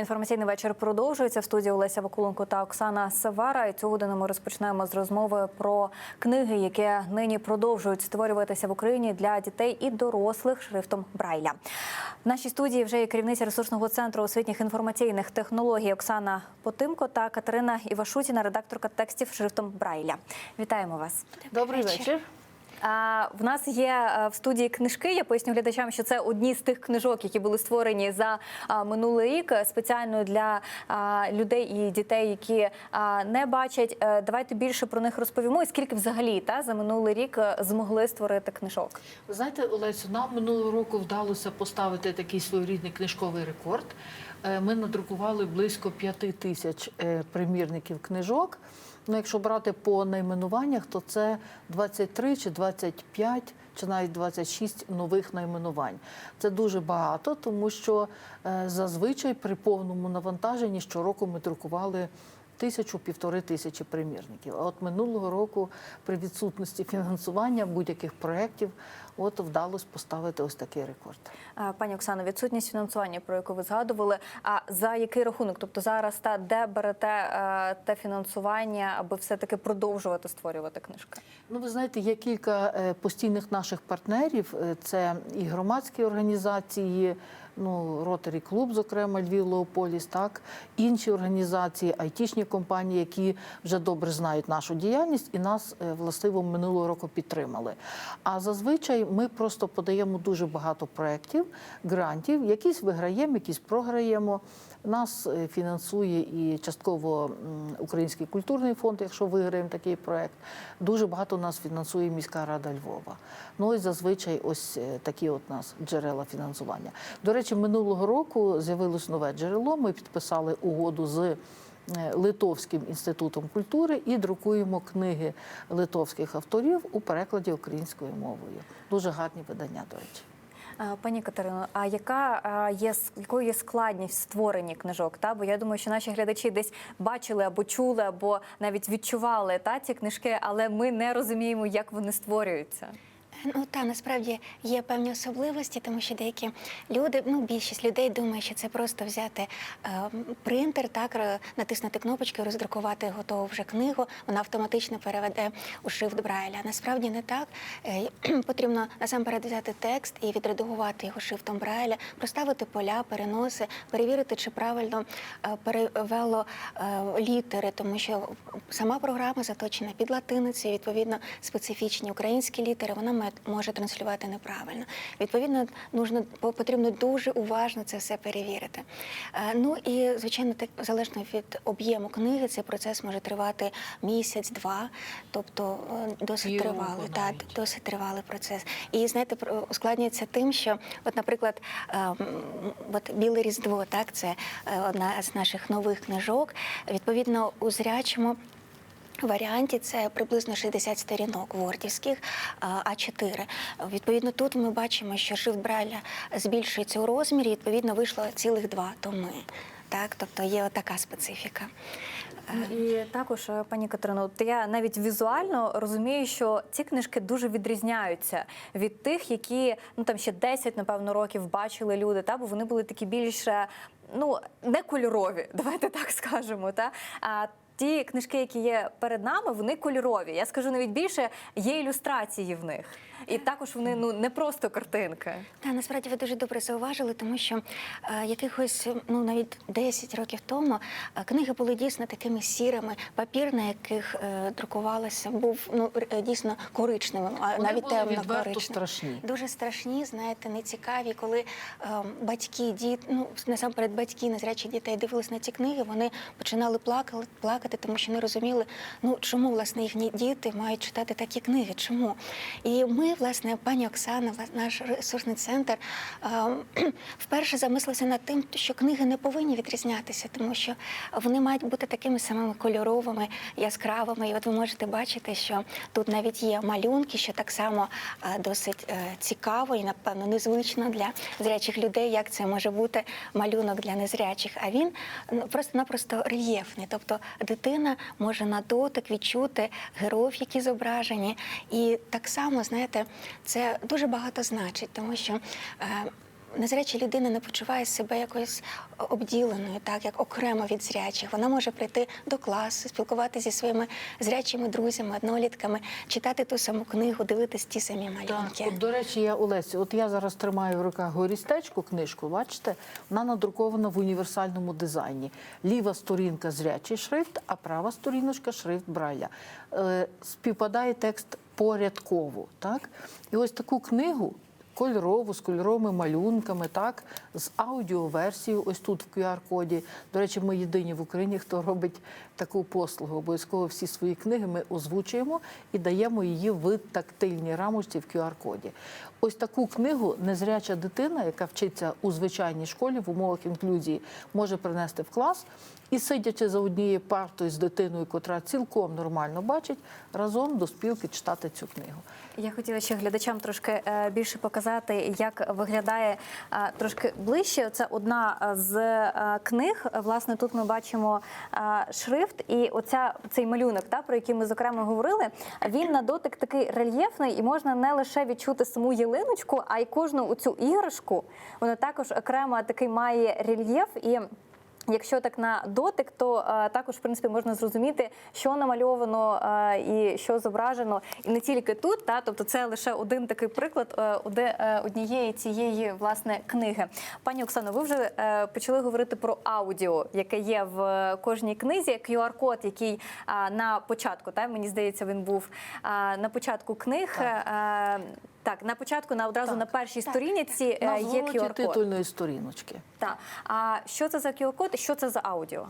Інформаційний вечір продовжується в студії Олеся Вакуленко та Оксана Савара. І цю годину ми розпочнемо з розмови про книги, які нині продовжують створюватися в Україні для дітей і дорослих шрифтом Брайля. В нашій студії вже є керівниця ресурсного центру освітніх інформаційних технологій Оксана Потимко та Катерина Івашутіна, редакторка текстів шрифтом Брайля. Вітаємо вас. Добрий вечір. В нас є е, в студії книжки. Я поясню глядачам, що це одні з тих книжок, які були створені за минулий рік е, спеціально для людей і дітей, які не бачать. Е, Давайте більше про них розповімо. І скільки взагалі та за минулий рік змогли створити книжок? Ви знаєте, Олесю, нам минулого року вдалося поставити такий своєрідний книжковий рекорд. Ми надрукували близько п'яти тисяч примірників книжок. Ну, якщо брати по найменуваннях, то це 23 чи 25 чи навіть 26 нових найменувань. Це дуже багато, тому що е, зазвичай при повному навантаженні щороку ми друкували тисячу півтори тисячі примірників. А от минулого року при відсутності фінансування будь-яких проєктів от вдалося поставити ось такий рекорд. Пані Оксано, відсутність фінансування, про яку ви згадували. А за який рахунок? Тобто зараз та де берете е, те фінансування, аби все таки продовжувати створювати книжки? Ну, ви знаєте, є кілька е, постійних наших партнерів. Е, Це і громадські організації, ну Ротарі Клуб, зокрема Львів Леополіс, так інші організації, айтішні компанії, які вже добре знають нашу діяльність і нас е, властиво минулого року підтримали. А зазвичай ми просто подаємо дуже багато проєктів, грантів, якісь виграємо, якісь програємо. Нас е, фінансує і частково Український культурний фонд, якщо виграємо такий проект. Дуже багато нас фінансує міська рада Львова. Ну і зазвичай ось е, такі от нас джерела фінансування. До речі, минулого року з'явилось нове джерело. Ми підписали угоду з. е, Литовським інститутом культури і друкуємо книги литовських авторів у перекладі українською мовою. Дуже гарні видання, до речі. А, Пані Катерино, а яка є с- якою є складність в створенні книжок? Та бо я думаю, що наші глядачі десь бачили або чули, або навіть відчували та ці книжки, але ми не розуміємо, як вони створюються. Ну та насправді є певні особливості, тому що деякі люди, ну більшість людей думає, що це просто взяти е, принтер, так натиснути кнопочку, роздрукувати готову вже книгу. Вона автоматично переведе у шрифт Брайля. Насправді не так. Е, потрібно насамперед взяти текст і відредагувати його шрифтом Брайля, проставити поля, переноси, перевірити, чи правильно е, перевело е, літери, тому що сама програма заточена під латиницею, відповідно, специфічні українські літери. Вона може транслювати неправильно. Відповідно, нужно по- потрібно дуже уважно це все перевірити. Е, Ну і звичайно, так залежно від об'єму книги, цей процес може тривати місяць-два, тобто е, досить тривалий. Навіть. досить тривалий процес. І знаєте, ускладнюється тим, що, от, наприклад, ем, от біле різдво, так, це е, одна з наших нових книжок. Відповідно, у зрячому. Варіанті це приблизно 60 сторінок вордівських а, А4. Відповідно, тут ми бачимо, що шрифт Брайля збільшується у розмірі. Відповідно, вийшло цілих два томи. Так, тобто є така специфіка. Ну, І також, е, пані Катерино, я навіть візуально розумію, що ці книжки дуже відрізняються від тих, які ну там ще 10, напевно, років бачили люди, та бо вони були такі більше ну не кольорові, давайте так скажемо. Та а ті книжки, які є перед нами, вони кольорові. Я скажу навіть більше, є ілюстрації в них, і також вони ну не просто картинки. Та насправді ви дуже добре зауважили, тому що е, якихось ну навіть 10 років тому е, книги були дійсно такими сірими. Папір, на яких е, друкувалося, був ну е, дійсно коричневим, а Вони навіть темно коричневим. страшні. Дуже страшні, знаєте, нецікаві, коли е, батьки, діт, ну насамперед батьки незрячих дітей дивились на ці книги, вони починали плакати, плакати, тому що не розуміли, ну чому власне їхні діти мають читати такі книги. Чому? І ми, власне, пані Оксана, наш ресурсний центр, е, вперше замислилися над тим, що книги не повинні відрізнятися, тому що вони мають бути такими самими кольоровими, яскравими. І от ви можете бачити, що тут навіть є малюнки, що так само е, досить е, цікаво і, напевно, незвично для зрячих людей, як це може бути малюнок для незрячих. А він ну, просто-напросто рельєфний. Тобто дитина може на дотик відчути героїв, які зображені. І так само, знаєте, це дуже багато значить, тому що. е, незряча людина не почуває себе якось обділеною, так як окремо від зрячих. Вона може прийти до класу, спілкуватися зі своїми зрячими друзями, однолітками, читати ту саму книгу, дивитись ті самі Так, малюнки. от, до речі, я Олесі, от я зараз тримаю в руках горістечку книжку, бачите, вона надрукована в універсальному дизайні. Ліва сторінка зрячий шрифт, а права сторіночка шрифт Брайля. Е, співпадає текст порядково. Так? І ось таку книгу. Кольорову, з кольоровими малюнками, так, з аудіоверсією, ось тут в QR-коді. До речі, ми єдині в Україні, хто робить таку послугу. Обов'язково всі свої книги ми озвучуємо і даємо її в тактильній рамочці в QR-коді. Ось таку книгу незряча дитина, яка вчиться у звичайній школі в умовах інклюзії, може принести в клас і, сидячи за однією партою з дитиною, котра цілком нормально бачить, разом до спілки читати цю книгу. Я хотіла ще глядачам трошки е, більше показати, як виглядає е, трошки ближче. Це одна е, з книг. Власне, тут ми бачимо шрифт, і оця цей малюнок, та про який ми зокрема говорили. Він на дотик такий рельєфний, і можна не лише відчути саму ялиночку, а й кожну оцю іграшку. Вона також окремо такий має рельєф і. Якщо так на дотик, то е, також в принципі можна зрозуміти, що намальовано е, і що зображено, і не тільки тут, та тобто це лише один такий приклад е, е, однієї цієї власне книги. Пані Оксано, ви вже е, почали говорити про аудіо, яке є в кожній книзі. QR-код, який е, на початку, та мені здається, він був е, на початку книг. е, Так, на початку на одразу Так. на першій Так. сторінці е, На є звороті QR-код. титульної сторіночки. Так. А що це за QR-код і що це за аудіо?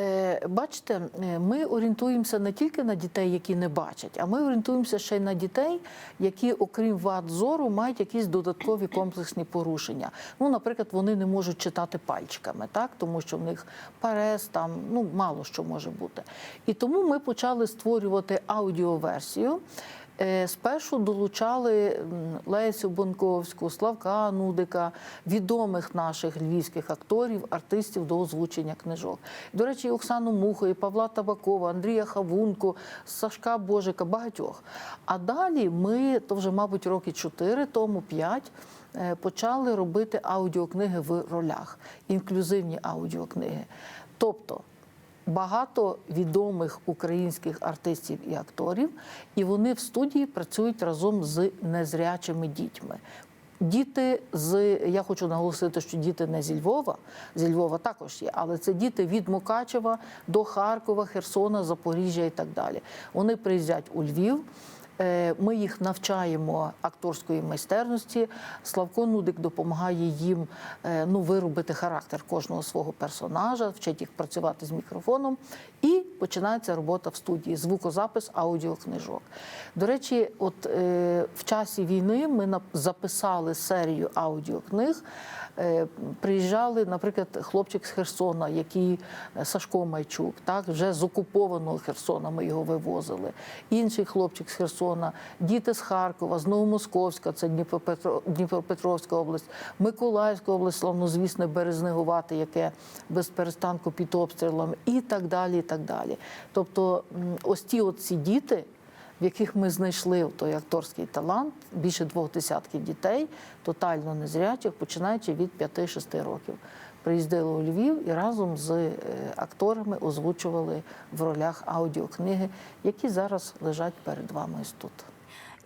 Е, Бачите, е, ми орієнтуємося не тільки на дітей, які не бачать, а ми орієнтуємося ще й на дітей, які, окрім вад зору, мають якісь додаткові комплексні порушення. Ну, наприклад, вони не можуть читати пальчиками, так тому що в них парез, там ну мало що може бути. І тому ми почали створювати аудіоверсію. Е, Спершу долучали Лесю Бонковську, Славка Нудика, відомих наших львівських акторів, артистів до озвучення книжок. До речі, Оксану Муху, і Павла Табакова, Андрія Хавунку, Сашка Божика, багатьох. А далі ми, то вже, мабуть, роки 4 тому, 5, е, почали робити аудіокниги в ролях, інклюзивні аудіокниги. Тобто багато відомих українських артистів і акторів, і вони в студії працюють разом з незрячими дітьми. Діти з я хочу наголосити, що діти не зі Львова, зі Львова також є, але це діти від Мукачева до Харкова, Херсона, Запоріжжя і так далі. Вони приїздять у Львів. Е, Ми їх навчаємо акторської майстерності. Славко Нудик допомагає їм е, ну, виробити характер кожного свого персонажа, вчить їх працювати з мікрофоном. І починається робота в студії, звукозапис аудіокнижок. До речі, от е, в часі війни ми записали серію аудіокниг. Приїжджали, наприклад, хлопчик з Херсона, який Сашко Майчук, так вже з окупованого Херсона ми його вивозили. Інший хлопчик з Херсона, діти з Харкова, з Новомосковська, це Дніпропетро, Дніпропетровська область, Миколаївська область, славнозвісне Березнегувати, яке без перестанку під обстрілами, і так далі. І так далі. Тобто, ось ті от ці діти в яких ми знайшли той акторський талант, більше двох десятків дітей, тотально незрячих, починаючи від 5-6 років. Приїздили у Львів і разом з е, акторами озвучували в ролях аудіокниги, які зараз лежать перед вами ось тут.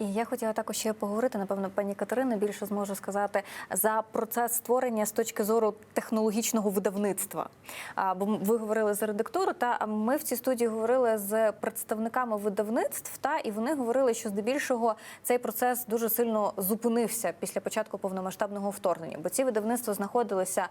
І я хотіла також ще поговорити, напевно, пані Катерина більше зможе сказати за процес створення з точки зору технологічного видавництва. Бо ви говорили за редактору, та ми в цій студії говорили з представниками видавництв, та і вони говорили, що здебільшого цей процес дуже сильно зупинився після початку повномасштабного вторгнення, бо ці видавництва знаходилися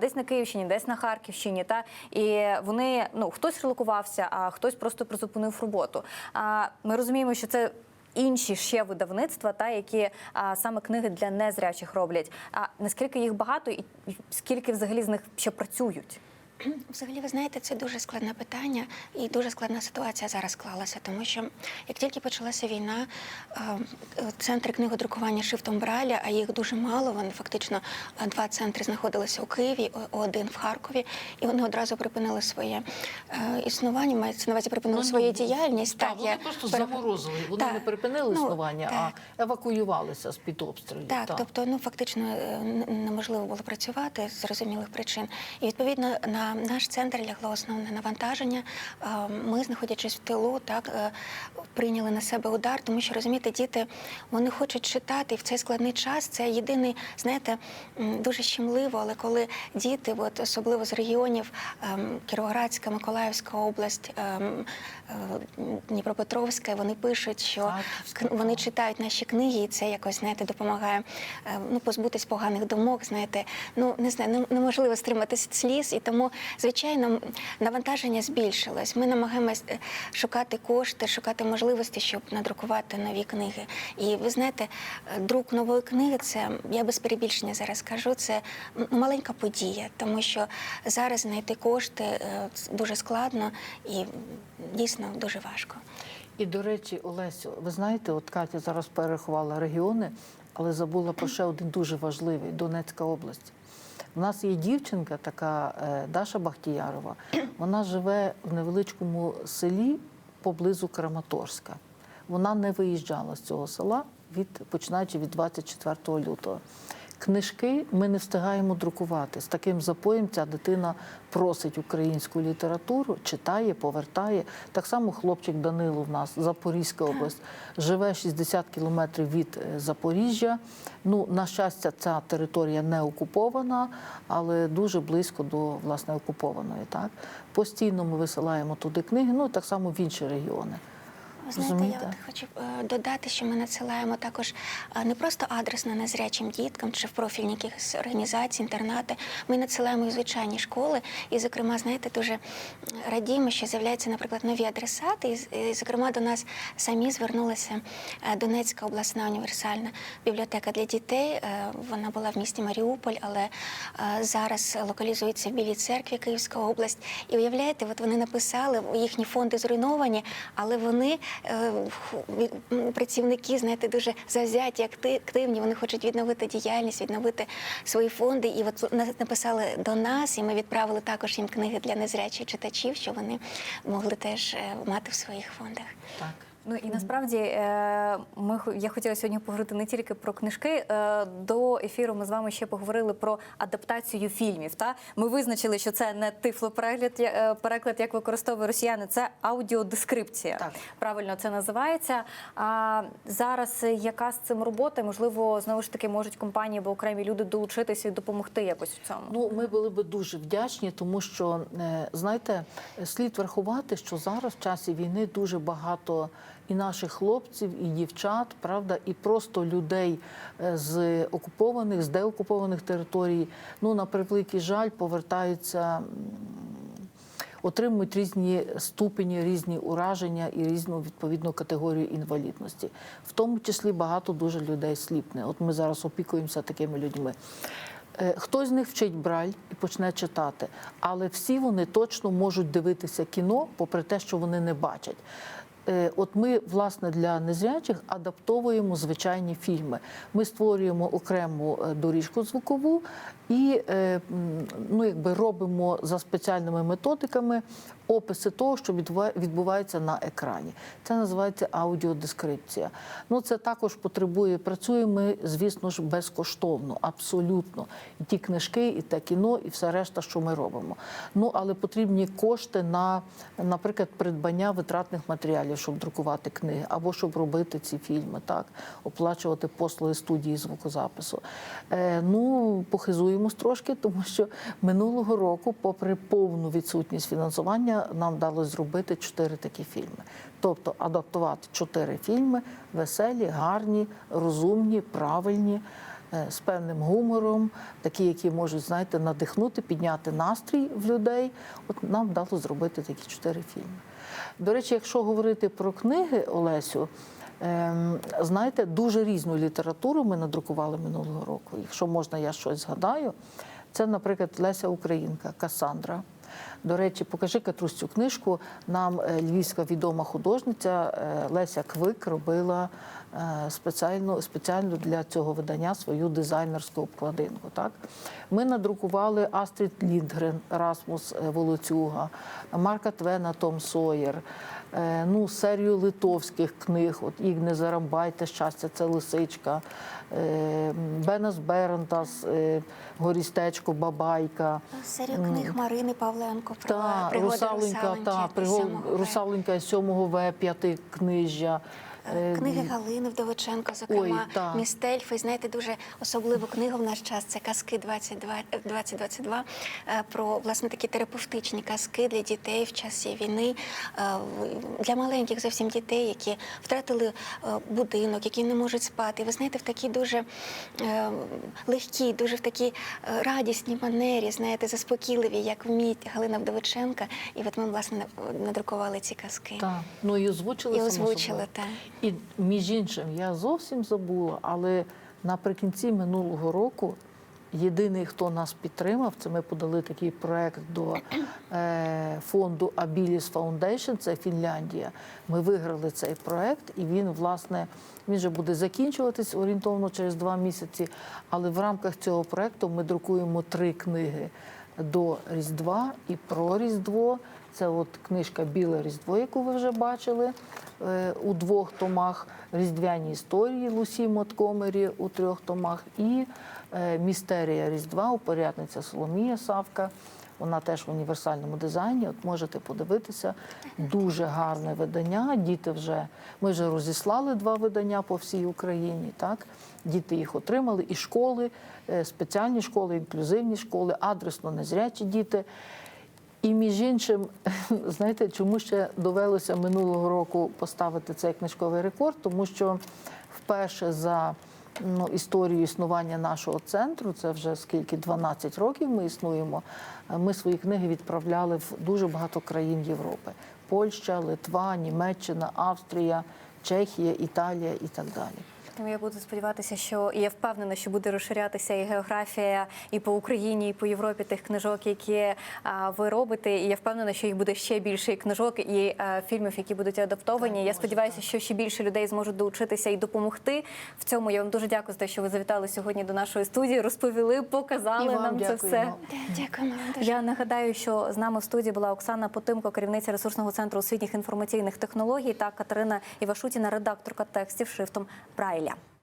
десь на Київщині, десь на Харківщині, та і вони ну хтось релокувався, а хтось просто призупинив роботу. А ми розуміємо, що це інші ще видавництва, та які а, саме книги для незрячих роблять. А наскільки їх багато, і скільки взагалі з них ще працюють? Взагалі, ви знаєте, це дуже складне питання і дуже складна ситуація зараз склалася, тому що як тільки почалася війна, е, центри книгодрукування шрифтом Браля, а їх дуже мало. Вони фактично е, два центри знаходилися у Києві, один в Харкові, і вони одразу припинили своє е, існування. Мається на увазі припинили Ну, свою ну, діяльність. Так, Так, вони я просто пере- заморозили. Вони Так. не припинили Ну, існування, так. а евакуювалися з під обстрілів. Так, тобто, ну фактично неможливо було працювати з зрозумілих причин. І відповідно на наш центр лягло основне навантаження. Е, Ми, знаходячись в тилу, так е, прийняли на себе удар, тому що розумієте, діти вони хочуть читати і в цей складний час. Це єдиний, знаєте, дуже щемливо, але коли діти, от особливо з регіонів ем, Кіровоградська, Миколаївська область, ем, е, Дніпропетровська, вони пишуть, що вони читають наші книги, і це якось знаєте допомагає е, ну позбутись поганих думок. Знаєте, ну не знаю, нем- неможливо стримати сліз, і тому звичайно навантаження збільшилось. Ми намагаємось е, шукати кошти, шукати можливості, щоб надрукувати нові книги. І ви знаєте, е, друк нової книги це я без перебільшення зараз кажу. Це маленька подія, тому що зараз знайти кошти е, дуже складно і дійсно дуже важко. І до речі, Олесю, ви знаєте, от Катя зараз перерахувала регіони, але забула про ще один дуже важливий Донецька область. У нас є дівчинка, така е, Даша Бахтіярова. Вона живе в невеличкому селі поблизу Краматорська. Вона не виїжджала з цього села від починаючи від 24 лютого. Книжки ми не встигаємо друкувати. З таким запоєм ця дитина просить українську літературу, читає, повертає. Так само хлопчик Данило в нас, Запорізька область, живе 60 кілометрів від е, Запоріжжя. Ну, на щастя, ця територія не окупована, але дуже близько до власне окупованої. Так постійно ми висилаємо туди книги, ну так само в інші регіони. Ви знаєте, я от хочу е, додати, що ми надсилаємо також е, не просто адресно незрячим діткам чи в профільні якихось організації, інтернати. Ми надсилаємо і звичайні школи. І, зокрема, знаєте, дуже радіємо, що з'являються, наприклад, нові адресати. І, зокрема, до нас самі звернулася е, Донецька обласна універсальна бібліотека для дітей. Вона була в місті Маріуполь, але зараз локалізується в Білій церкві Київська область. І уявляєте, от вони написали, їхні фонди зруйновані, але вони працівники, знаєте, дуже завзяті, активні. Вони хочуть відновити діяльність, відновити свої фонди. І от написали до нас, і ми відправили також їм книги для незрячих читачів, що вони могли теж е, мати в своїх фондах. Так. Ну і насправді е, ми я хотіла сьогодні поговорити не тільки про книжки. Е, До ефіру ми з вами ще поговорили про адаптацію фільмів. Та ми визначили, що це не тифлопереклад, я- е, переклад, як використовують росіяни, це аудіодескрипція. Так. Правильно це називається. А зараз яка з цим робота? Можливо, знову ж таки можуть компанії або окремі люди долучитися і допомогти якось в цьому. Ну, ми були би дуже вдячні, тому що знаєте, слід врахувати, що зараз в часі війни дуже багато і наших хлопців, і дівчат, правда, і просто людей е, з окупованих, з деокупованих територій. Ну, на превеликий жаль, повертаються. Отримують різні ступені, різні ураження і різну відповідну категорію інвалідності, в тому числі багато дуже людей сліпне. От ми зараз опікуємося такими людьми. Е, Хтось з них вчить браль і почне читати, але всі вони точно можуть дивитися кіно, попри те, що вони не бачать. Е, От ми, власне, для незрячих адаптовуємо звичайні фільми. Ми створюємо окрему е, доріжку звукову і е, ну, якби робимо за спеціальними методиками описи того, що відбува- відбувається на екрані. Це називається аудіодескрипція. Ну, це також потребує, працюємо ми, звісно ж, безкоштовно, абсолютно. І ті книжки, і те кіно, і все решта, що ми робимо. Ну, але потрібні кошти на, наприклад, придбання витратних матеріалів, щоб друкувати книги, або щоб робити ці фільми, так, оплачувати послуги студії звукозапису. Е, ну, похизуємось трошки, тому що минулого року, попри повну відсутність фінансування, нам вдалося зробити чотири такі фільми. Тобто адаптувати чотири фільми веселі, гарні, розумні, правильні. е, З певним гумором, такі, які можуть, знаєте, надихнути, підняти настрій в людей. От нам вдалося зробити такі чотири фільми. До речі, якщо говорити про книги Олесю, ем, знаєте, дуже різну літературу ми надрукували минулого року. Якщо можна, я щось згадаю. Це, наприклад, Леся Українка, Касандра. До речі, покажи Катрусь цю книжку. Нам е, львівська відома художниця е, Леся Квик робила спеціально, спеціально для цього видання свою дизайнерську обкладинку. Так? Ми надрукували Астрід Ліндгрен, Расмус е, Волоцюга, Марка Твена, Том Сойер. е, Ну, серію литовських книг, от Ігне Зарабайте, щастя, це лисичка, е, Бенас Берентас, е, Горістечко, Бабайка. Серію книг Марини Павленко про Та, пригоди русаленька, русаленьки та, пригод, сьомого 7 В, п'яти книжжя. Е, Книги Галини Вдовиченко, зокрема, Ой, та. Містельфи. Знаєте, дуже особливу книгу в наш час. Це казки 22, е, 2022 е, про власне такі терапевтичні казки для дітей в часі війни, е, для маленьких зовсім дітей, які втратили е, будинок, які не можуть спати. Ви знаєте, в такій дуже е, легкій, дуже в такій е, радісній манері, знаєте, заспокійливій, як вміє Галина Вдовиченка. І от ми власне надрукували ці казки. Та, ну і озвучили І озвучили, так. І між іншим, я зовсім забула, але наприкінці минулого року єдиний, хто нас підтримав, це ми подали такий проект до е, фонду Abilis Foundation, це Фінляндія. Ми виграли цей проект, і він, власне, він вже буде закінчуватись орієнтовно через два місяці. Але в рамках цього проекту ми друкуємо три книги до Різдва і про Різдво. Це от книжка Біле Різдво, яку ви вже бачили е, у двох томах, Різдвяні історії Лусі Моткомері у трьох томах, і е, Містерія Різдва, упорядниця Соломія Савка. Вона теж в універсальному дизайні. От можете подивитися. Дуже гарне видання. Діти вже ми вже розіслали два видання по всій Україні. Так, діти їх отримали, і школи, е, спеціальні школи, інклюзивні школи, адресно незрячі діти. І між іншим, знаєте, чому ще довелося минулого року поставити цей книжковий рекорд? Тому що вперше за ну, історію існування нашого центру, це вже скільки 12 років ми існуємо. Ми свої книги відправляли в дуже багато країн Європи: Польща, Литва, Німеччина, Австрія, Чехія, Італія і так далі. Тому я буду сподіватися, що і я впевнена, що буде розширятися і географія і по Україні, і по Європі тих книжок, які а, ви робите. І я впевнена, що їх буде ще більше і книжок, і а, фільмів, які будуть адаптовані. я сподіваюся, що ще більше людей зможуть долучитися і допомогти в цьому. Я вам дуже дякую за те, що ви завітали сьогодні до нашої студії, розповіли, показали І вам нам це все. Дуже. Я нагадаю, що з нами в студії була Оксана Потимко, керівниця ресурсного центру освітніх інформаційних технологій, та Катерина Івашутіна, редакторка текстів шрифтом Брайля. Кремля.